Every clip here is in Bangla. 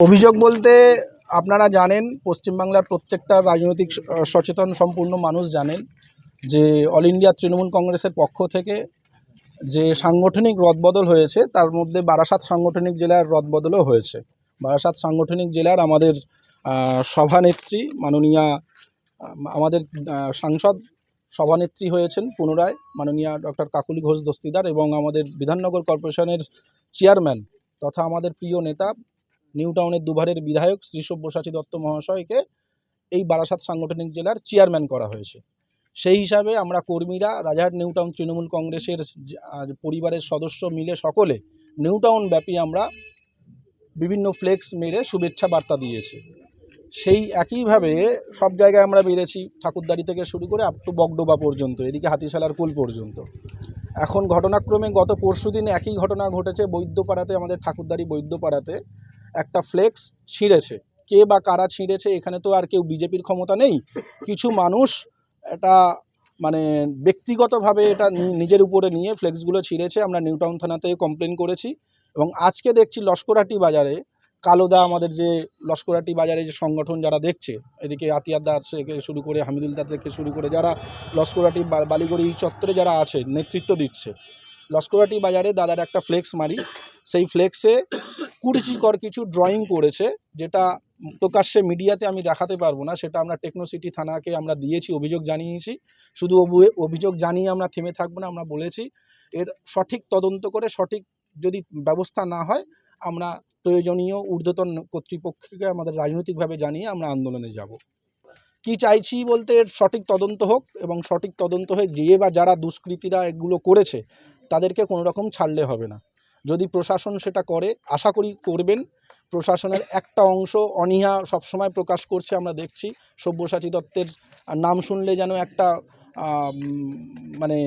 অভিযোগ বলতে আপনারা জানেন, পশ্চিমবাংলার প্রত্যেকটা রাজনৈতিক সচেতন সম্পূর্ণ মানুষ জানেন যে অল ইন্ডিয়া তৃণমূল কংগ্রেসের পক্ষ থেকে যে সাংগঠনিক রদবদল হয়েছে, তার মধ্যে বারাসাত সাংগঠনিক জেলার রদবদলও হয়েছে। বারাসাত সাংগঠনিক জেলার আমাদের সভানেত্রী মাননীয়া আমাদের সাংসদ সভানেত্রী হয়েছেন পুনরায়, মাননীয়া ডক্টর কাকুলি ঘোষ দস্তিদার এবং আমাদের বিধাননগর কর্পোরেশনের চেয়ারম্যান তথা আমাদের প্রিয় নেতা নিউ টাউনের দুভারের বিধায়ক শ্রী সব্যসাচী দত্ত মহাশয়কে এই বারাসাত সাংগঠনিক জেলার চেয়ারম্যান করা হয়েছে। সেই হিসাবে আমরা কর্মীরা রাজাহাট নিউ টাউন তৃণমূল কংগ্রেসের পরিবারের সদস্য মিলে সকলে নিউ টাউন ব্যাপী আমরা বিভিন্ন ফ্লেক্স মেরে শুভেচ্ছা বার্তা দিয়েছি। সেই একইভাবে সব জায়গায় আমরা বেড়েছি, ঠাকুরদাড়ি থেকে শুরু করে আপ টু বগডোবা পর্যন্ত, এদিকে হাতিশালার কুল পর্যন্ত। এখন ঘটনাক্রমে গত পরশুদিন একই ঘটনা ঘটেছে বৈদ্যপাড়াতে, আমাদের ঠাকুরদাড়ি বৈদ্যপাড়াতে। একটা ফ্লেক্স ছিঁড়েছে। কে বা কারা ছিঁড়েছে এখানে তো আর কেউ বিজেপির ক্ষমতা নেই। কিছু মানুষ এটা মানে ব্যক্তিগতভাবে এটা নিজের উপরে নিয়ে ফ্লেক্সগুলো ছিঁড়েছে। আমরা নিউটাউন থানাতে কমপ্লেন করেছি এবং আজকে দেখছি লস্করাটি বাজারে, কালোদা আমাদের যে লস্করাটি বাজারে যে সংগঠন যারা দেখছে, এদিকে আতিয়াদা থেকে শুরু করে হামিদুল হামিদুলদা থেকে শুরু করে যারা লস্করাটি বালিগড়ি চত্বরে যারা আছে, নেতৃত্ব দিচ্ছে। লস্করাটি বাজারে দাদার একটা ফ্লেক্স মারি। সেই ফ্লেক্সে কুরুচিকর কিছু ড্রয়িং করেছে, যেটা প্রকাশ্যে মিডিয়াতে আমি দেখাতে পারব না, সেটা আমরা টেকনোসিটি থানাকে আমরা দিয়েছি, অভিযোগ জানিয়েছি। শুধু অভিযোগ জানিয়ে আমরা থেমে থাকব না, আমরা বলেছি, এর সঠিক তদন্ত করে সঠিক যদি ব্যবস্থা না হয়, আমরা প্রয়োজনীয় ঊর্ধ্বতন কর্তৃপক্ষকে আমাদের রাজনৈতিকভাবে জানিয়ে আমরা আন্দোলনে যাব। কি চাইছি বলতে, এর সঠিক তদন্ত হোক এবং সঠিক তদন্ত হয়ে যে বা যারা দুষ্কৃতীরা এগুলো করেছে, তাদেরকে কোনো রকম ছাড়লে হবে না। যদি প্রশাসন সেটা করে, আশা করি করবেন। প্রশাসনের একটা অংশ অনীহা সবসময় প্রকাশ করছে, আমরা দেখছি। সব্যসাচী দত্তের নাম শুনলে যেন একটা মানে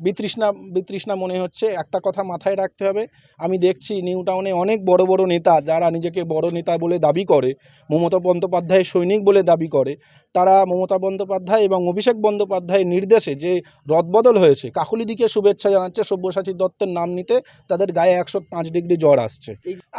বিতৃষ্ণা বিতৃষ্ণা মনে হচ্ছে। একটা কথা মাথায় রাখতে হবে। আমি দেখছি নিউ টাউনে অনেক বড় বড় নেতা যারা নিজেকে বড় নেতা বলে দাবি করে মমতা বন্দ্যোপাধ্যায়ের সৈনিক বলে দাবি করে তারা মমতা বন্দ্যোপাধ্যায় এবং অভিষেক বন্দ্যোপাধ্যায়ের নির্দেশে যে রদবদল হয়েছে কাকুলিদিকে শুভেচ্ছা জানাচ্ছে সব্যসাচী দত্তের নাম নিতে তাদের গায়ে একশো পাঁচ ডিগ্রি জ্বর আসছে।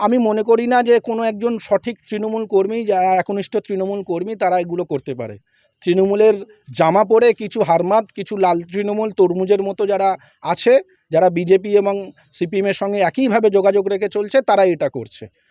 আমি মনে করি না যে কোনো একজন সঠিক তৃণমূল কর্মী যারা একনিষ্ঠ তৃণমূল কর্মী তারা এগুলো করতে পারে। তৃণমূলের জামা পরে কিছু হারমাত কিছু লাল তৃণমূল তরমুজের মতো যারা আছে যারা বিজেপি এবং সিপিএমের সঙ্গে একইভাবে যোগাযোগ রেখে চলছে তারা এটা করছে।